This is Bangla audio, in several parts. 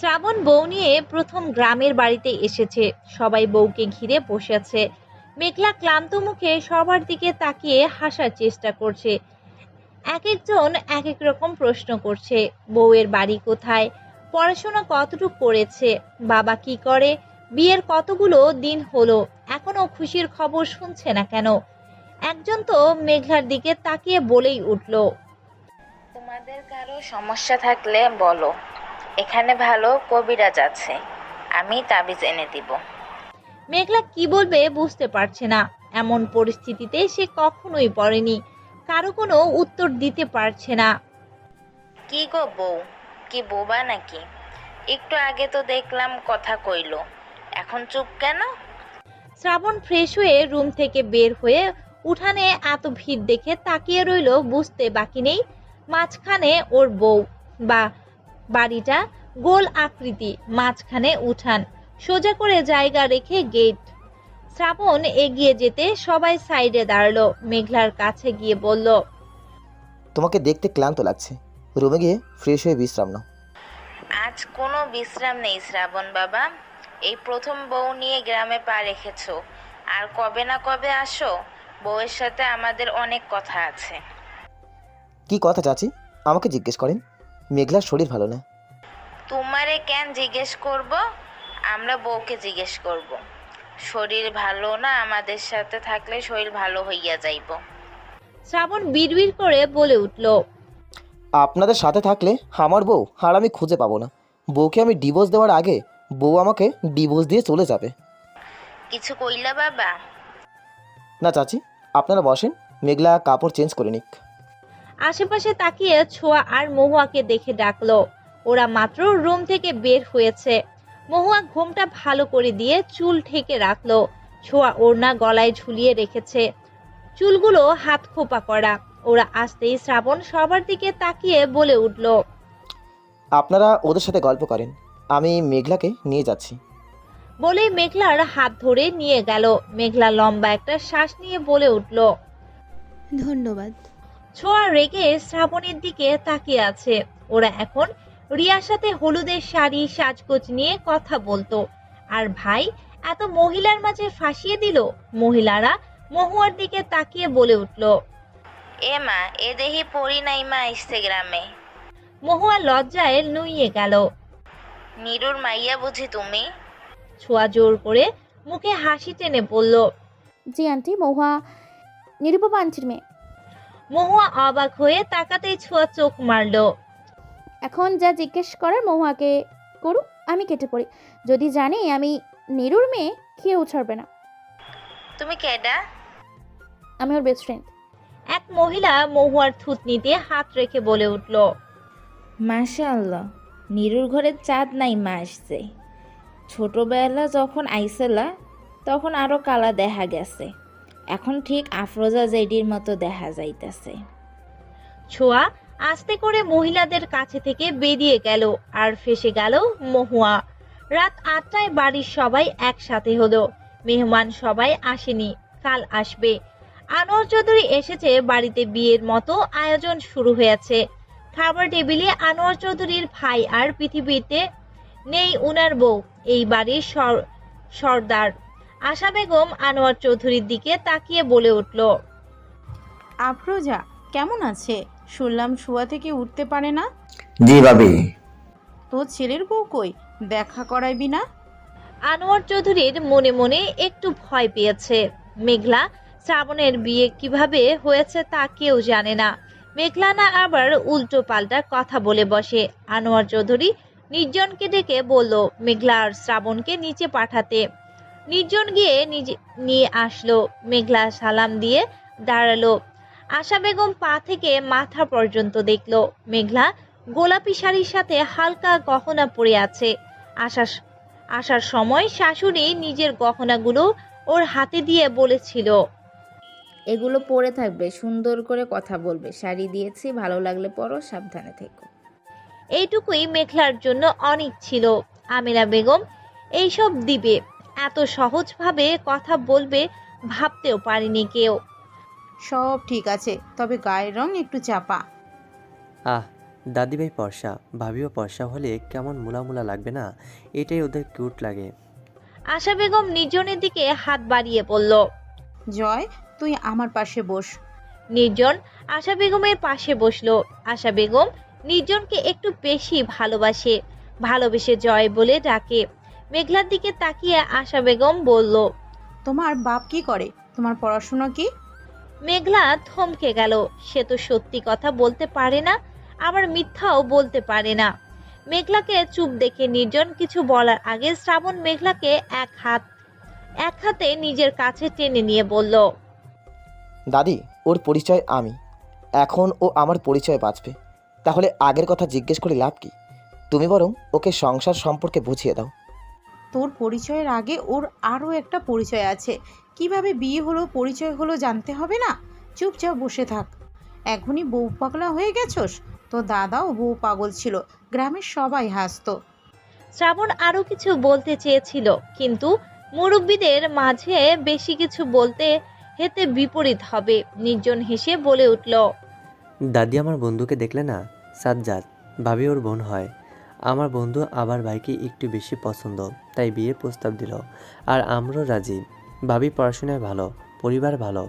শ্রাবণ বউ নিয়ে প্রথম গ্রামের বাড়িতে এসেছে। সবাই বউকে ঘিরে বসে আছে। মেঘলা ক্লান্ত মুখে সবার দিকে তাকিয়ে হাসার চেষ্টা করছে। এক একজন এক এক রকম প্রশ্ন করছে, বউয়ের বাড়ি কোথায়? পড়াশোনা কতটুকু করেছে? বাবা কি করে? বিয়ের কতগুলো দিন হলো? এখনও খুশির খবর শুনছে না কেন? একজন তো মেঘলার দিকে তাকিয়ে বলেই উঠল, তোমাদের কারও সমস্যা থাকলে বলো। এখানে ভালো কবিরাজ আছে। আমি তাবিজ এনে দিব। মেঘলা কি বলবে বুঝতে পারছে না। এমন পরিস্থিতিতে সে কখনোই পড়েনি। কারও কোনো উত্তর দিতে পারছে না। কি গো বউ? কি বোবা নাকি? একটু আগে তো দেখলাম কথা কইলো। এখন চুপ কেন? শ্রাবণ ফ্রেশ হয়ে রুম থেকে বের হয়ে উঠানে এত ভিড় দেখে তাকিয়ে রইল বুঝতে বাকি নেই। মাঝখানে ওর বউ। বা বাড়িটা গোল আকৃতি মাঝখানে উঠান সোজা করে জায়গা রেখে গেট শ্রাবণ এগিয়ে যেতে সবাই সাইডে দাঁড়াল মেঘলার কাছে গিয়ে বলল তোমাকে দেখতে ক্লান্ত লাগছে। রুমে গিয়ে ফ্রেশ হয়ে বিশ্রাম নাও। আজ কোনো বিশ্রাম নেই শ্রাবণ বাবা। এই প্রথম বউ নিয়ে গ্রামে পা রেখেছো। আর কবে না কবে আসো বউয়ের সাথে আমাদের অনেক কথা আছে। কি কথা চাচি? আমাকে জিজ্ঞেস করেন। মেঘলার শরীর ভালো না। তোমারে কেন জিজ্ঞেস করব? আমরা বউকে জিজ্ঞেস করব। শরীর ভালো না আমাদের সাথে থাকলে শরীর ভালো হইয়া যাইব। শ্রাবণ বিড়বিড় করে বলে উঠল আপনাদের সাথে থাকলে আমার বউ আর আমি খুঁজে পাবো না। বউকে আমি ডিভোর্স দেওয়ার আগে বউ আমাকে ডিভোর্স দিয়ে চলে যাবে। কিছু কইলা বাবা? না চাচি আপনারা বসেন মেঘলা কাপড় চেঞ্জ করে নিক। আশেপাশে তাকিয়ে ছোঁয়া আর মহুয়াকে দেখে ডাকলো। ওরা মাত্র রুম থেকে বের হয়েছে। মহুয়া ঘুমটা ভালো করে দিয়ে চুল ঢেকে রাখল। ছোঁয়া ওড়না গলায় ঝুলিয়ে রেখেছে। চুলগুলো হাত খোপা করা। ওরা আসতেই শ্রাবণ সবার দিকে তাকিয়ে বলে উঠল আপনারা ওদের সাথে গল্প করেন। আমি মেঘলাকে নিয়ে যাচ্ছি। বলেই মেঘলার হাত ধরে নিয়ে গেল। মেঘলা লম্বা একটা শ্বাস নিয়ে বলে উঠল ধন্যবাদ। ছোঁয়া রেগে শ্রাবণের দিকে তাকিয়ে আছে। ওরা এখন রিয়ার সাথে হলুদের শাড়ি সাজগোজ নিয়ে কথা বলতো। আর ভাই এত মহিলার মাঝে ফাঁসিয়ে দিল? মহিলারা মহুয়ার দিকে তাকিয়ে বলে উঠল এ মা এ দেহি পড়ি নাই মা আসছে গ্রামে। মহুয়া লজ্জায় নুইয়ে গেল নিরুর মাইয়া বুঝি তুমি? ছোঁয়া জোর করে মুখে হাসি টেনে বলল জি আন্টি মহুয়া নিরুপমা আন্টির মেয়ে। মহুয়া অবাক হয়ে তাকাতেই ছোঁয়া চোখ মারলো। এখন যা জিজ্ঞেস করার মহুয়াকে করুক আমি কেটে পড়ি। যদি জানি আমি নিরুর মেয়ে কেউ ছাড়বে না। তুমি কেডা আমি ওর বেস্ট ফ্রেন্ড এক মহিলা মহুয়ার থুতনিতে হাত রেখে বলে উঠল মাশাআল্লাহ নিরুর ঘরে চাঁদ নাই মা আসছে। ছোটবেলা যখন আইসেলা তখন আরও কালা দেখা গেছে। এখন ঠিক আফরোজা জেডির মতো দেখা যাইতেছে। ছোঁয়া আস্তে করে মহিলাদের কাছে থেকে বেরিয়ে গেল আর ফেসে গেল মহুয়া। রাত আটটায় বাড়ির সবাই একসাথে হলো। মেহমান সবাই আসেনি, কাল আসবে। আনোয়ার চৌধুরী এসেছে বাড়িতে বিয়ের মতো আয়োজন শুরু হয়েছে। খাবার টেবিলে আনোয়ার চৌধুরীর ভাই আর পৃথিবীতে নেই উনার বউ, এই বাড়ির সর- সর্দার। আশা বেগম আনোয়ার চৌধুরীর দিকে তাকিয়ে বলে উঠল আফরোজা কেমন আছে? শুনলাম শুয়া থেকে উঠতে পারে না? জি ভাবি। তোর ছেলের বউ কই? দেখা করাইবি না? আনোয়ার চৌধুরীর মনে মনে একটু ভয় পেয়েছে। মেঘলা শ্রাবণের বিয়ে কীভাবে হয়েছে তা কেউ জানে না। মেঘলা না আবার উল্টো পাল্টা কথা বলে বসে। আনোয়ার চৌধুরী নির্জনকে ডেকে বলল মেঘলা আর শ্রাবণকে নিচে পাঠাতে। নির্জন গিয়ে নিজে নিয়ে আসলো মেঘলা সালাম দিয়ে দাঁড়াল। আশা বেগম পা থেকে মাথা পর্যন্ত দেখল। মেঘলা গোলাপি শাড়ির সাথে হালকা গহনা পরে আছে। আশা আসার সময় শাশুড়ি নিজের গহনাগুলো ওর হাতে দিয়ে বলেছিল এগুলো পরে থাকবে সুন্দর করে কথা বলবে। শাড়ি দিয়েছি ভালো লাগলে পরো সাবধানে থেকো। এইটুকুই মেঘলার জন্য অনেক ছিল আমিনা বেগম এইসব দিবে। এত সহজভাবে কথা বলবে ভাবতেও পারেনি কেউ। সব ঠিক আছে তবে গায়ের রং একটু চাপা। আহ দাদিভাই পর্ষা ভাবিও পর্ষা হলে কেমন মুলা মুলা লাগবে না? এটাই ওদের কিউট লাগে। আশা বেগম নির্জনের দিকে হাত বাড়িয়ে বলল জয় তুই আমার পাশে বস। নির্জন আশা বেগমের পাশে বসল। আশা বেগম নির্জনকে একটু বেশি ভালোবাসে। ভালোবেসে জয় বলে ডাকে। মেঘলার দিকে তাকিয়ে আশা বেগম বলল তোমার বাপ কি করে? তোমার পড়াশোনা কি? মেঘলা থমকে গেল। সে তো সত্যি কথা বলতে পারে না আবার মিথ্যাও বলতে পারে না। মেঘলাকে চুপ দেখে নির্জন কিছু বলার আগে শ্রাবণ মেঘলাকে এক হাত এক হাতে নিজের কাছে টেনে নিয়ে বলল দাদি ওর পরিচয় আমি। এখন ও আমার পরিচয় বাঁচবে। তাহলে আগের কথা জিজ্ঞেস করে লাভ কি? তুমি বরং ওকে সংসার সম্পর্কে বুঝিয়ে দাও। তোর পরিচয়ের আগে ওর আরও একটা পরিচয় আছে। কীভাবে বিয়ে হলো পরিচয় হলো জানতে হবে না? চুপচাপ বসে থাক। এখনই বউ পাগলা হয়ে গেছোস? তো দাদাও বউ পাগল ছিল। গ্রামের সবাই হাসতো। শ্রাবণ আরও কিছু বলতে চেয়েছিল কিন্তু মুরব্বীদের মাঝে বেশি কিছু বলতে হেতে বিপরীত হবে নির্জন হেসে বলে উঠল দাদি আমার বন্ধুকে দেখলে না? সাজ্জাদ ভাবি ওর বোন হয়। আমার বন্ধু আবার ভাইকে একটু বেশি পছন্দ তাই বিয়ের প্রস্তাব দিল। আর আমরাও রাজি। ভাবি পড়াশোনায় ভালো পরিবার ভালো।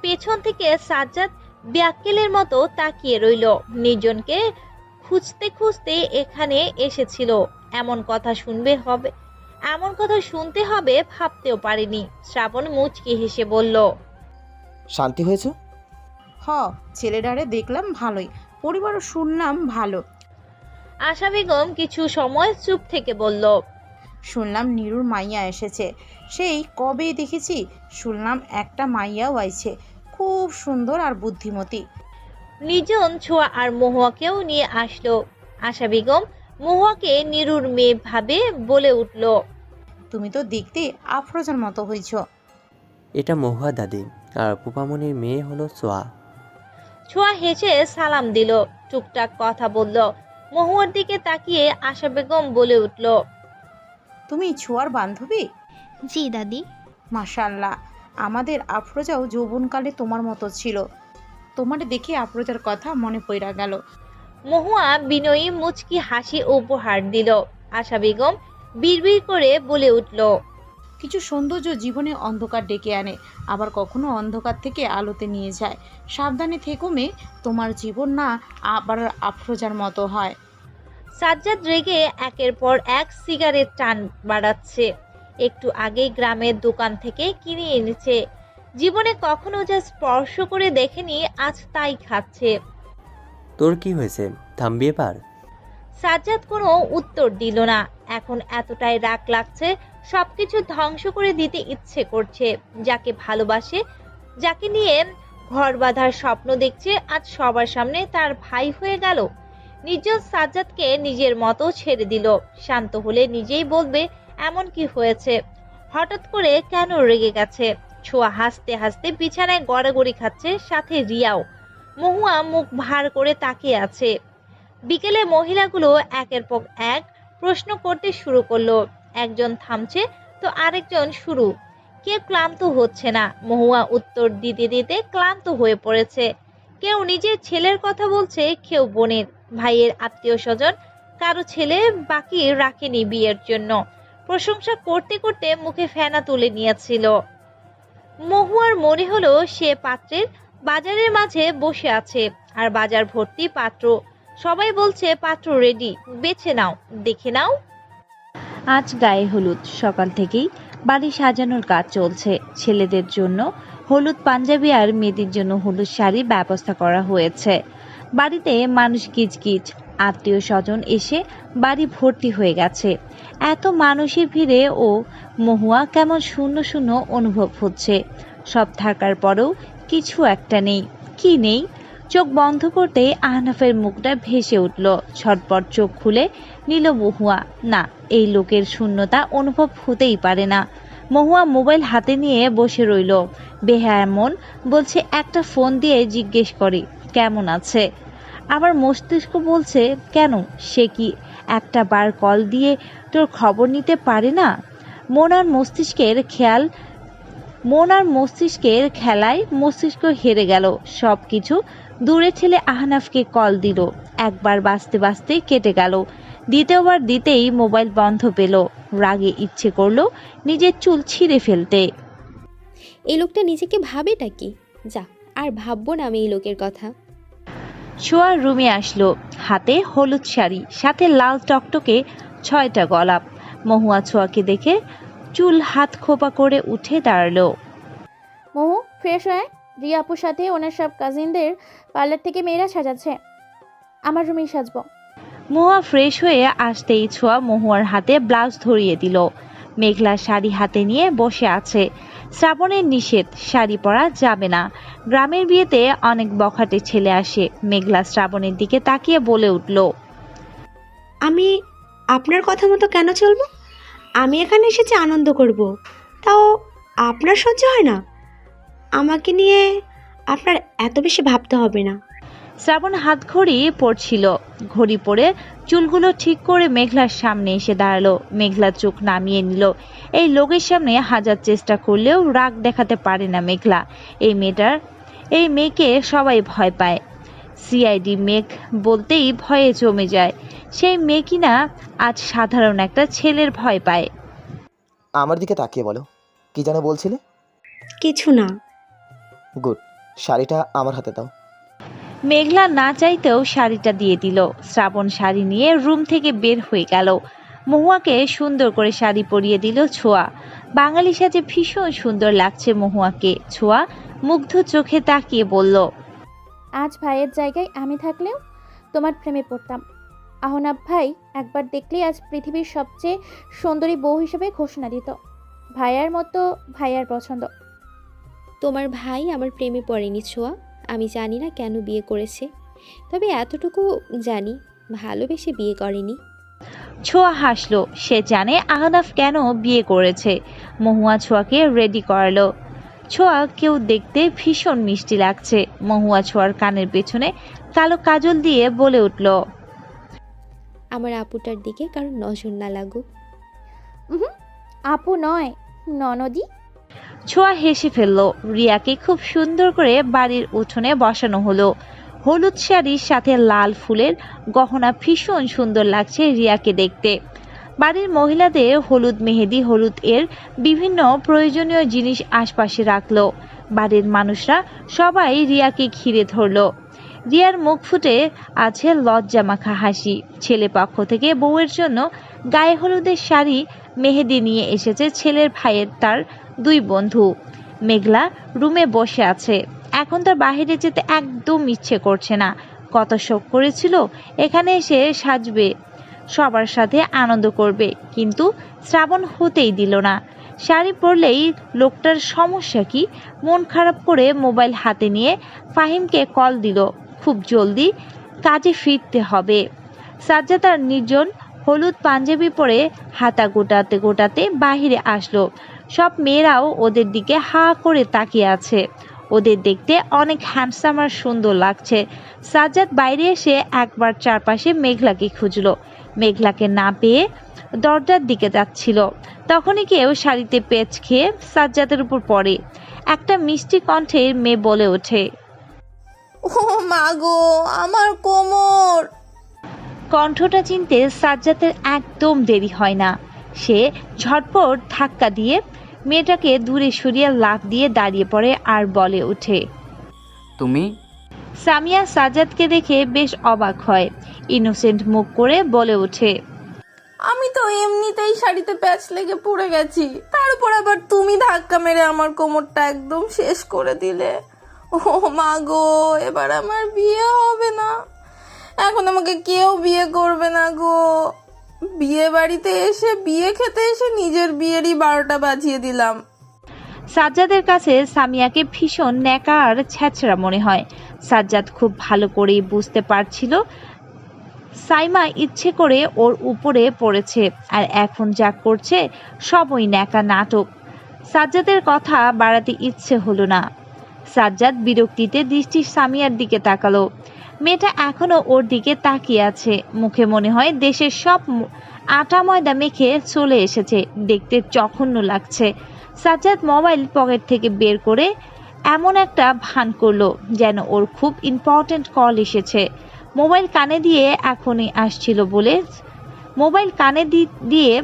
পেছন থেকে সাজ্জাদ ব্যাক্কেলের মতো তাকিয়ে রইল। নির্জনকে খুঁজতে খুঁজতে এখানে এসেছিল। এমন কথা শুনবে হবে এমন কথা শুনতে হবে ভাবতেও পারেনি। শ্রাবণ মুচকি হেসে বলল শান্তি হয়েছে? হ ছেলেটারে দেখলাম ভালোই পরিবারও শুনলাম ভালো। আশা বেগম কিছু সময় চুপ থেকে বলল শুনলাম নিরুর মাইয়া এসেছে। সেই কবে দেখেছি শুনলাম একটা মাইয়াও আইছে। খুব সুন্দর আর বুদ্ধিমতী। নিজন ছোঁয়া আর মহুয়াকেও নিয়ে আসলো। আশা বেগম মহুয়াকে নিরুর মেয়ে ভাবে বলে উঠল তুমি তো দেখতে আফরোজার মতো হইছ। এটা মহুয়া দাদি আর পুপামনির মেয়ে হলো সোয়া ছোঁয়া হেসে সালাম দিল টুকটাক কথা বলল মহুয়ার দিকে তাকিয়ে আশা বেগম বলে উঠল তুমি ছোঁয়ার বান্ধবী? জি দাদি। মাশাল্লাহ আমাদের আফরোজাও যৌবনকালে তোমার মতো ছিল। তোমার দেখে আফরোজার কথা মনে পড়া গেল। মহুয়া বিনয়ী মুচকি হাসি উপহার দিল। আশা বেগম বিড়বিড় করে বলে উঠল কিছু সৌন্দর্য জীবনে অন্ধকার ডেকে আনে আবার কখনো অন্ধকার থেকে আলোতে নিয়ে যায়। সাবধানে থেকো মেয়ে তোমার জীবন না আবার আফরোজার মতো হয়। সাজ্জাদ রেগে একের পর এক সিগারেট টান বাড়াচ্ছে। একটু আগেই গ্রামের দোকান থেকে কিনে এনেছে। জীবনে কখনো যা স্পর্শ করে দেখেনি আজ তাই খাচ্ছে। তোর কি হয়েছে? থামবি এবার? সাজ্জাদ কোনো উত্তর দিল না। এখন এতটাই রাগ লাগছে সবকিছু ধ্বংস করে দিতে ইচ্ছে করছে, যাকে ভালোবাসে, যাকে নিয়ে ঘর বাঁধার স্বপ্ন দেখছে, আজ সবার সামনে তার ভাই হয়ে গেল। নির্জন সাজ্জাদকে নিজের মতো ছেড়ে দিল। শান্ত হলে নিজেই বলবে, এমন কি হয়েছে? হঠাৎ করে কেন রেগে গেছে? ছোঁয়া হাসতে হাসতে বিছানায় গড়াগড়ি খাচ্ছে সাথে রিয়াও। মহুয়া মুখ ভার করে তাকিয়ে আছে। বিকেলে মহিলাগুলো একের পর এক প্রশ্ন করতে শুরু করল একজন থামছে, তো আরেকজন শুরু। কেউ ক্লান্ত হচ্ছে না। মহুয়া উত্তর দিতে দিতে ক্লান্ত হয়ে পড়েছে। কেউ নিজের ছেলের কথা বলছে, কেউ বোনের। ভাইয়ের আত্মীয় স্বজন কারও ছেলে বাকি রাখেনি বিয়ের জন্য। প্রশংসা করতে করতে মুখে ফেনা তুলে নিয়েছিল। মহুয়ার মনে হলো সে পাত্রের বাজারের মাঝে বসে আছে, আর বাজার ভর্তি পাত্র। সবাই বলছে, পাত্র রেডি বেছে নাও, দেখে নাও। আজ গায়ে হলুদ। সকাল থেকেই বাড়ি সাজানোর কাজ চলছে। ছেলেদের জন্য হলুদ পাঞ্জাবি আর মেয়েদের জন্য হলুদ শাড়ি ব্যবস্থা করা হয়েছে। বাড়িতে মানুষ কিচকিচ আত্মীয় স্বজন এসে বাড়ি ভর্তি হয়ে গেছে। এত মানুষের ভিড়ে ও মহুয়া কেমন শূন্য শূন্য অনুভব হচ্ছে। সব থাকার পরেও কিছু একটা নেই। কি নেই? চোখ বন্ধ করতে আহনাফের মুখটা ভেসে উঠল। ছটপট চোখ খুলে নিল মহুয়া। না এই লোকের শূন্যতা অনুভব হতেই পারে না। মহুয়া মোবাইল হাতে নিয়ে বসে রইল। বেহা এমন বলছে, একটা ফোন দিয়ে জিজ্ঞেস করে, কেমন আছে? আবার মস্তিষ্ক বলছে, কেন? সে কি একটা বার কল দিয়ে তোর খবর নিতে পারে না? মন আর মস্তিষ্কের খেয়াল, মন আর মস্তিষ্কের খেলায় মস্তিষ্ক হেরে গেল। সব কিছু দূরে ঠেলে আহনাফকে কল দিল। একবার বাঁচতে বাঁচতে কেটে গেল। দ্বিতীয়বার দিতেই মোবাইল বন্ধ পেল। রাগে ইচ্ছে করল নিজের চুল ছিঁড়ে ফেলতে। এই লোকটা নিজেকে ভাবেটা কি যা আর ভাববো না আমি এই লোকের কথা। শোয়ার রুমে আসলো। হাতে হলুদ শাড়ি সাথে লাল টকটকে ছয়টা গলাপ। মহুয়া ছোঁয়াকে দেখে চুল হাত খোপা করে উঠে দাঁড়াল। মহু ফ্রেশ হয়? রিয়া আপুর সাথে ওনার সব কাজিনদের পার্লার থেকে মেয়েরা সাজাচ্ছে। আমার রুমেই সাজবো। মহুয়া ফ্রেশ হয়ে আসতেই ছোঁয়া মহুয়ার হাতে ব্লাউজ ধরিয়ে দিল। মেঘলা শাড়ি হাতে নিয়ে বসে আছে। শ্রাবণের নিষেধ, শাড়ি পরা যাবে না। গ্রামের বিয়েতে অনেক বখাটে ছেলে আসে। মেঘলা শ্রাবণের দিকে তাকিয়ে বলে উঠল, আমি আপনার কথা মতো কেন চলবো? আমি এখানে এসেছি আনন্দ করব। তাও আপনার সহ্য হয় না। আমাকে নিয়ে আপনার এত বেশি ভাবতে হবে না। শ্রাবণ হাত ঘড়ি পড়ছিল। ঘড়ি পরে চুলগুলো ঠিক করে মেঘলার সামনে এসে দাঁড়াল। মেঘলা চোখ নামিয়ে নিল। এই লোকের সামনে হাজার চেষ্টা করলেও রাগ দেখাতে পারে না মেঘলা। এই মেয়েটার এই মেয়েকে সবাই ভয় পায়। সিআইডি মেঘ বলতেই ভয়ে জমে যায়। সেই মেয়ে কিনা আজ সাধারণ একটা ছেলের ভয় পায়। আমার দিকে তাকিয়ে বলো। কি যেন বলছিলে? কিছু না। গুড শাড়িটা আমার হাতে দাও। মেঘলা না চাইতেও শাড়িটা দিয়ে দিল। শ্রাবণ শাড়ি নিয়ে রুম থেকে বের হয়ে গেল। মহুয়াকে সুন্দর করে শাড়ি পরিয়ে দিল ছোঁয়া। বাঙালি সাজে ভীষণ সুন্দর লাগছে মহুয়াকে। ছোঁয়া মুগ্ধ চোখে তাকিয়ে বলল আজ ভাইয়ের জায়গায় আমি থাকলেও তোমার প্রেমে পড়তাম। আহনাব ভাই একবার দেখলেই আজ পৃথিবীর সবচেয়ে সুন্দরী বউ হিসেবে ঘোষণা দিত। ভাইয়ার মতো ভাইয়ার পছন্দ। তোমার ভাই আমার প্রেমে পড়েনি ছোঁয়া। আমি জানি না কেন বিয়ে করেছে। তবে এতটুকু জানি ভালোবেসে বিয়ে করেনি। ছোঁয়া হাসলো সে জানে আহনাফ কেন বিয়ে করেছে। মহুয়া ছোঁয়াকে রেডি করালো। ছোঁয়া কেউ দেখতে ভীষণ মিষ্টি লাগছে। মহুয়া ছোঁয়ার কানের পেছনে কালো কাজল দিয়ে বলে উঠল আমার আপুটার দিকে কারণ নজর না লাগুক। আপু নয় ননদি? ছোঁয়া হেসে ফেলল। রিয়াকে খুব সুন্দর করে বাড়ির উঠোনে বসানো হলো। হলুদ শাড়ির সাথে লাল ফুলের গহনা ভীষণ সুন্দর লাগছে রিয়াকে দেখতে। বাড়ির মহিলাদের হলুদ মেহেদি, হলুদ এর বিভিন্ন প্রয়োজনীয় জিনিস আশপাশে রাখল। বাড়ির মানুষরা সবাই রিয়াকে ঘিরে ধরলো। রিয়ার মুখ ফুটে আছে লজ্জা মাখা হাসি। ছেলে পক্ষ থেকে বউয়ের জন্য গায়ে হলুদের শাড়ি, মেহেদি নিয়ে এসেছে ছেলের ভাইয়ের তার দুই বন্ধু। মেঘলা রুমে বসে আছে। এখন তার বাইরে যেতে একদম ইচ্ছে করছে না। কত শোক করেছিল, এখানে এসে সাজবে, সবার সাথে আনন্দ করবে। কিন্তু শ্রাবণ হতেই দিল না। শাড়ি পরলেই লোকটার সমস্যা কি? মন খারাপ করে মোবাইল হাতে নিয়ে ফাহিমকে কল দিল। খুব জলদি কাজে ফিরতে হবে। সাজ্জাদার নির্জন হলুদ পাঞ্জাবি পরে হাতা গোটাতে গোটাতে বাহিরে আসলো। সব মেয়েরাও ওদের দিকে হা করে তাকিয়ে আছে। ওদের দেখতে অনেক হ্যান্ডসাম আর সুন্দর লাগছে। সাজ্জাদ বাইরে এসে একবার চারপাশে মেঘলাকে খুঁজলো। মেঘলাকে না পেয়ে দরজার দিকে যাচ্ছিল। তখনই কেউ শাড়িতে পেঁচ খেয়ে সাজ্জাদের উপর পড়ে। একটা মিষ্টি কণ্ঠের মেয়ে বলে ওঠে ও মা গো আমার কোমর। কণ্ঠটা চিনতে সাজ্জাদের একদম দেরি হয় না। সে ঝটপট ধাক্কা দিয়ে মেয়েটাকে দূরে সরিয়ে লাফ দিয়ে দাঁড়িয়ে পড়ে আর বলে ওঠে তুমি? সামিয়া সাজাদকে দেখে বেশ অবাক হয়। ইনোসেন্ট মুখ করে বলে ওঠে আমি তো এমনিতেই শাড়িতে প্যাচ লেগে পড়ে গেছি। তার উপর আবার তুমি ধাক্কা মেরে আমার কোমরটা একদম শেষ করে দিলে। ও মা গো এবার আমার বিয়ে হবে না। এখন আমাকে কেউ বিয়ে করবে না গো। বিয়ে বাড়িতে এসে বিয়ে খেতে এসে নিজের বিয়েরই বারোটা বাজিয়ে দিলাম। সাজ্জাদের কাছে সামিয়াকে ভীষণ ন্যাকা আর ছ্যাচড়া মনে হয়। সাজ্জাদ খুব ভালো করেই বুঝতে পারছিল সাইমা ইচ্ছে করে ওর উপরে পড়েছে আর এখন যা করছে সবই ন্যাকা নাটক। সাজ্জাদের কথা বাড়াতে ইচ্ছে হলো না। সাজ্জাদ বিরক্তিতে দৃষ্টি সামিয়ার দিকে তাকালো। মেয়েটা এখনও ওর দিকে তাকিয়ে আছে। মুখে মনে হয় দেশের সব আটা ময়দা মেখে চলে এসেছে। দেখতে জঘন্য লাগছে। সাজ্জাদ মোবাইল পকেট থেকে বের করে এমন একটা ভান করল যেন ওর খুব ইম্পর্ট্যান্ট কল এসেছে। মোবাইল কানে দিয়ে এখনই আসছিল বলে মোবাইল কানে দিয়ে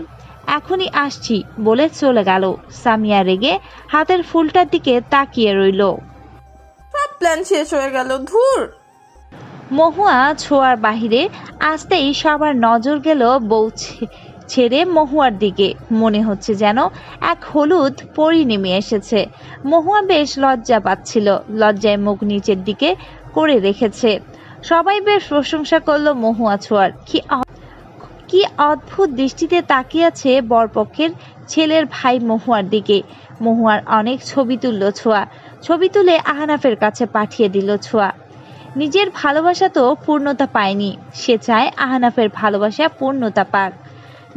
এখনই আসছি বলে চলে গেল। সামিয়া রেগে হাতের ফুলটার দিকে তাকিয়ে রইল। সব প্ল্যান শেষ হয়ে গেল, ধুর। মহুয়া ছোঁয়ার বাহিরে আসতেই সবার নজর গেল বউ ছেড়ে মহুয়ার দিকে। মনে হচ্ছে যেন এক হলুদ পরি নেমে এসেছে। মহুয়া বেশ লজ্জা পাচ্ছিল। লজ্জায় মুখ নিচের দিকে করে রেখেছে। সবাই বেশ প্রশংসা করল মহুয়া ছোঁয়ার। কি কি অদ্ভুত দৃষ্টিতে তাকিয়ে আছে বরপক্ষের ছেলের ভাই মহুয়ার দিকে। মহুয়ার অনেক ছবি তুলল ছোঁয়া। ছবি তুলে আহনাফের কাছে পাঠিয়ে দিল ছোঁয়া। নিজের ভালোবাসা তো পূর্ণতা পায়নি। সে চায় আহনাফের ভালোবাসা পূর্ণতা পাক।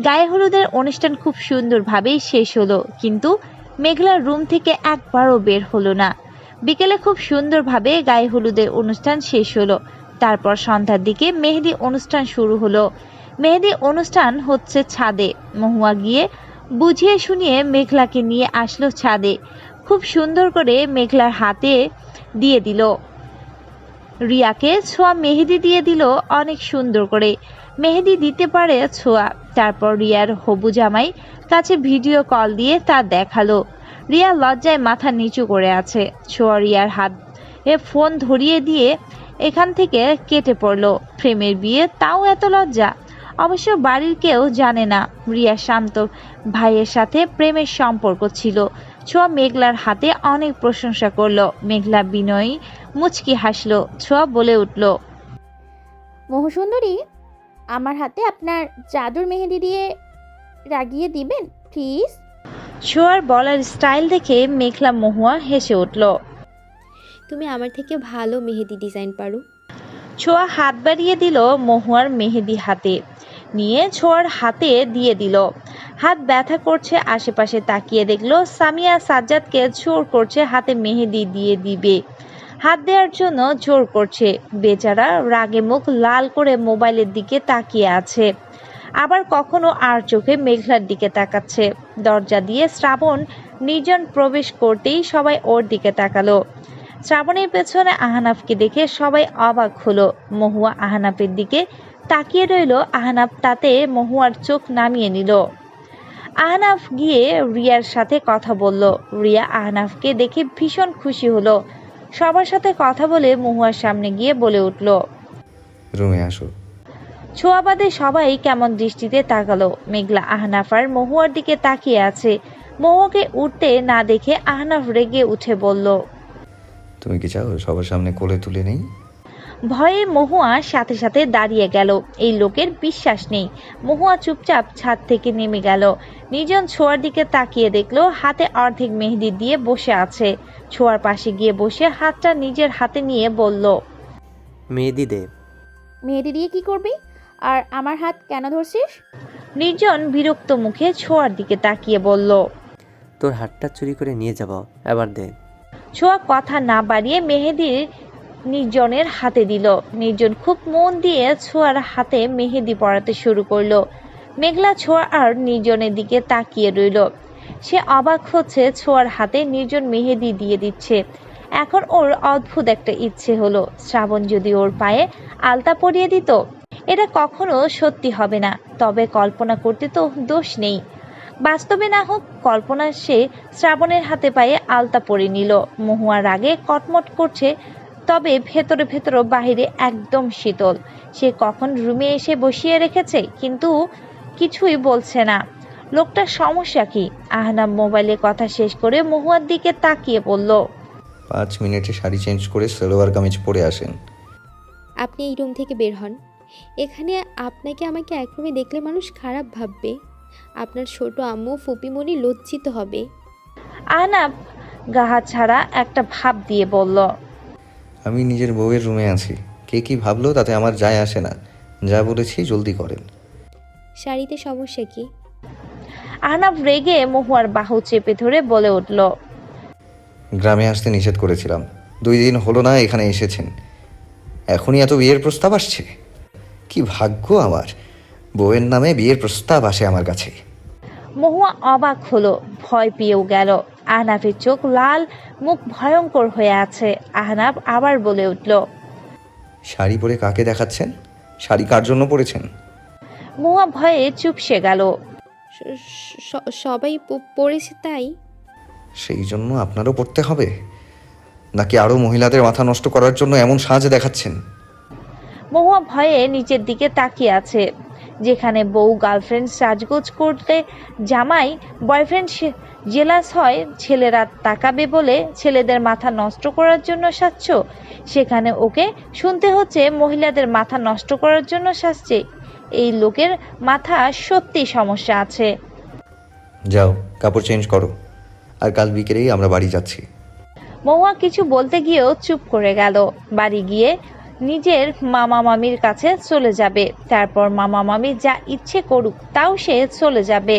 গায়ে হলুদের অনুষ্ঠান খুব সুন্দরভাবেই শেষ হলো, কিন্তু মেঘলার রুম থেকে একবারও বের হলো না। বিকেলে খুব সুন্দরভাবে গায়ে হলুদের অনুষ্ঠান শেষ হলো। তারপর সন্ধ্যার দিকে মেহেদি অনুষ্ঠান শুরু হলো। মেহেদি অনুষ্ঠান হচ্ছে ছাদে। মহুয়া গিয়ে বুঝিয়ে শুনিয়ে মেঘলাকে নিয়ে আসলো ছাদে। খুব সুন্দর করে মেঘলার হাতে দিয়ে দিল। রিয়াকে ছোঁয়া মেহেদি দিয়ে দিল অনেক সুন্দর করে। মেহেদি দিতে পারে ছোঁয়া। তারপর রিয়ার হবু জামাই কাছে ভিডিও কল দিয়ে তা দেখাল। রিয়া লজ্জায় মাথা নিচু করে আছে। ছোঁয়া রিয়ার হাত এ ফোন ধরিয়ে দিয়ে এখান থেকে কেটে পড়ল। প্রেমের বিয়ে তাও এত লজ্জা? অবশ্য বাড়ির কেউ জানে না। রিয়া শান্ত ভাইয়ের সাথে প্রেমের সম্পর্ক ছিল। ছোঁয়া মেঘলার হাতে অনেক প্রশংসা করল। মেঘলা বিনয়ী মুচকি হাসলো ছোঁয়া বলে উঠল মহুসুন্দরী আমার হাতে আপনার জাদুর মেহেদি দিয়ে রাগিয়ে দিবেন প্লিজ? ছোঁয়ার বলার স্টাইল দেখে মেঘলা মহুয়া হেসে উঠল তুমি আমার থেকে ভালো মেহেদি ডিজাইন পারো। ছোঁয়া হাত বাড়িয়ে দিল মহুয়ার মেহেদি হাতে। নিয়ে ছোঁয়ার হাতে দিয়ে দিল। হাত ব্যথা করছে, আশেপাশে তাকিয়ে দেখল সামিয়া সাজ্জাদকে জোর করছে, হাতে মেহেদি দিয়ে দিবে। হাত দেওয়ার জন্য জোর করছে। বেচারা রাগে মুখ লাল করে মোবাইলের দিকে তাকিয়ে আছে। আবার কখনো আর চোখে মেঘলার দিকে তাকাচ্ছে। দরজা দিয়ে শ্রাবণ নির্জন প্রবেশ করতেই সবাই ওর দিকে তাকালো। শ্রাবণের পেছনে আহনাফকে দেখে সবাই অবাক হলো। মহুয়া আহনাফের দিকে তাকিয়ে রইল আহনাফ তাতে মহুয়ার চোখ নামিয়ে নিল। আহনাফ গিয়ে রিয়ার সাথে কথা বলল। রিয়া আহনাফকে দেখে ভীষণ খুশি হলো। সবার সাথে কথা বলে মহুয়ার সামনে গিয়ে বলে উঠল রুমে আসো। ছোঁয়াবাদে সবাই কেমন দৃষ্টিতে তাকালো। মেঘলা আহনাফ আর মহুয়ার দিকে তাকিয়ে আছে। মহুয়াকে উঠতে না দেখে আহনাফ রেগে উঠে বলল তুমি কি চাও সবার সামনে কোলে তুলে নেই? ভয়ে মহুয়া সাথে সাথে দাঁড়িয়ে গেল। এই লোকের বিশ্বাস নেই। মহুয়া চুপচাপ ছাদ থেকে নেমে গেল। নিজন ছোঁয়ার দিকে তাকিয়ে দেখল হাতে অর্ধেক মেহেদি দিয়ে বসে আছে। ছোঁয়ার পাশে গিয়ে বসে হাতটা নিজের হাতে নিয়ে বলল মেহেদি দে। মেহেদি দিয়ে কি করবি? আর আমার হাত কেন ধরছিস? নির্জন বিরক্ত মুখে ছোঁয়ার দিকে তাকিয়ে বলল তোর হাতটা চুরি করে নিয়ে যাব। এবার দে। ছোঁয়া কথা না বাড়িয়ে মেহেদির নির্জনের হাতে দিল। নির্জন খুব মন দিয়ে ছোঁয়ার হাতে মেহেদি পরাতে শুরু করল। মেঘলা ছোঁয়া আর নির্জনের দিকে তাকিয়ে রইল। সে অবাক হচ্ছে ছোঁয়ার হাতে নির্জন মেহেদি দিয়ে দিচ্ছে। এখন ওর অদ্ভুত একটা ইচ্ছে হলো। শ্রাবণ যদি ওর পায়ে আলতা পরিয়ে দিত, এটা কখনো সত্যি হবে না। তবে কল্পনা করতে তো দোষ নেই। বাস্তবে না হোক, কল্পনা সে শ্রাবণের হাতে পায়ে আলতা পরে নিল। মহুয়ার আগে কটমট করছে তবে ভেতরে ভেতরে বাহিরে একদম শীতল। সে কখন রুমে এসে বসিয়ে রেখেছে কিন্তু কিছুই বলছে না। লোকটার সমস্যা কি? আহনাব মোবাইলে কথা শেষ করে মহুয়ার দিকে তাকিয়ে বলল পাঁচ মিনিটে শাড়ি চেঞ্জ করে সালোয়ার কামিজ পরে আসেন। আপনি এই রুম থেকে বের হন। এখানে আপনাকে আমাকে এক রুমে দেখলে মানুষ খারাপ ভাববে। আপনার ছোট আম্মু ফুপিমণি লজ্জিত হবে। আহনাব গাহা ছাড়া একটা ভাব দিয়ে বলল আমি নিজের বউয়ের রুমে আছি। কে কি ভাবলো তাতে আমার যায় আসে না। যা বলেছি জলদি করেন। শাড়িতে সমস্যা কি? আহনাব রেগে মহুয়ার বাহু চেপে ধরে বলে উঠল গ্রামে আসতে নিষেধ করেছিলাম। দুই দিন হলো না এখানে এসেছেন। এখনই এত বিয়ের প্রস্তাব আসছে? কি ভাগ্য আমার। বউয়ের নামে বিয়ের প্রস্তাব আসে আমার কাছে। মহুয়া অবাক হলো ভয় পেয়েও গেল। আহনাফের চোখ লাল মুখ ভয়ঙ্কর হয়ে আছে। আহনাফ আবার বলে উঠল শাড়ি পরে কাকে দেখাচ্ছেন? শাড়ি কার জন্য পরেছেন? মহুয়া ভয়ে চুপসে গেল। স- স- সবাই পড়েছে তাই? সেই জন্য আপনারও পড়তে হবে। নাকি আরও মহিলাদের মাথা নষ্ট করার জন্য এমন সাজ দেখাচ্ছেন? মহুয়া ভয়ে নিচের দিকে তাকিয়ে আছে। যেখানে বউ গার্লফ্রেন্ড সাজগোজ করতে জামাই বয়ফ্রেন্ড জেলাস হয় ছেলেরা তাকাবে বলে ছেলেদের মাথা নষ্ট করার জন্য সাজছ। সেখানে ওকে শুনতে হচ্ছে মহিলাদের মাথা নষ্ট করার জন্য সাজছে। এই লোকের মাথা সত্যি সমস্যা আছে। যাও কাপড় চেঞ্জ করো। আর কাল বিকেলেই আমরা বাড়ি যাচ্ছি। মহুয়া কিছু বলতে গিয়েও চুপ করে গেল। বাড়ি গিয়ে নিজের মামা মামির কাছে চলে যাবে। তারপর মামা মামি যা ইচ্ছে করুক তাও সে চলে যাবে।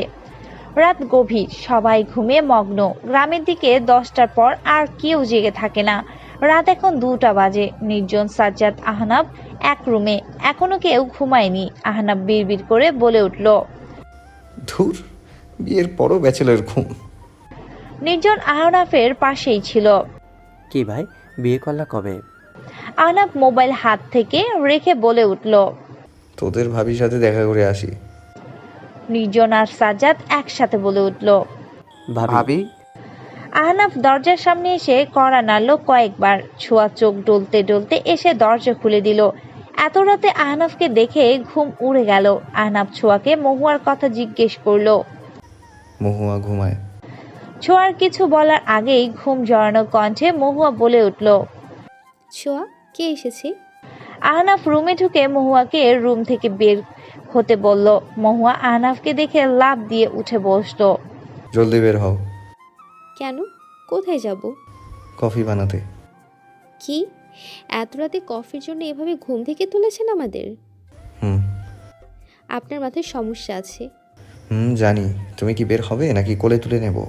রাত গভীর সবাই ঘুমে মগ্ন। গ্রামের দিকে দশটার পর আর কেউ জেগে থাকে না। রাত এখন দুটা বাজে। নির্জন সাজ্জাদ আহনাব এক রুমে। এখনও কেউ ঘুমায়নি। আহনাব বিড়বিড় করে বলে উঠল ধুর বিয়ের পরও ব্যাচেলার ঘুম। নির্জন আহনাফের পাশেই ছিল। কি ভাই বিয়ে করলা কবে? আহনাব মোবাইল হাত থেকে রেখে বলে উঠল তোদের ভাবির সাথে দেখা করে আসি। নির্জন আর সাজাদ একসাথে বলে উঠল ভাবি। আহনাফ দরজার সামনে এসে কড়া নাড়ল কয়েকবার। ছোঁয়া চোখ ডলতে ডলতে এসে দরজা খুলে দিল। এত রাতে আহনাফকে দেখে ঘুম উড়ে গেল। আহনাফ ছোঁয়াকে মহুয়ার কথা জিজ্ঞেস করল মহুয়া ঘুমায়। ছোঁয়ার কিছু বলার আগেই ঘুম জড়ানো কণ্ঠে মহুয়া বলে উঠল ছোঁয়া? কে এসেছে? আহনাফ রুমে ঢুকে মহুয়াকে রুম থেকে বের হতে বলল। মহুয়া আহনাফকে দেখে লাফ দিয়ে উঠে বসল। জলদি বের হও। কেন? কোথায় যাব? কফি বানাতে। কি? এত রাতে কফির জন্য এভাবে ঘুম থেকে তুলেছেন আমাদের? হুম। আপনার মাথায় সমস্যা আছে। হুম জানি। তুমি কি বের হবে নাকি কোলে তুলে নেব?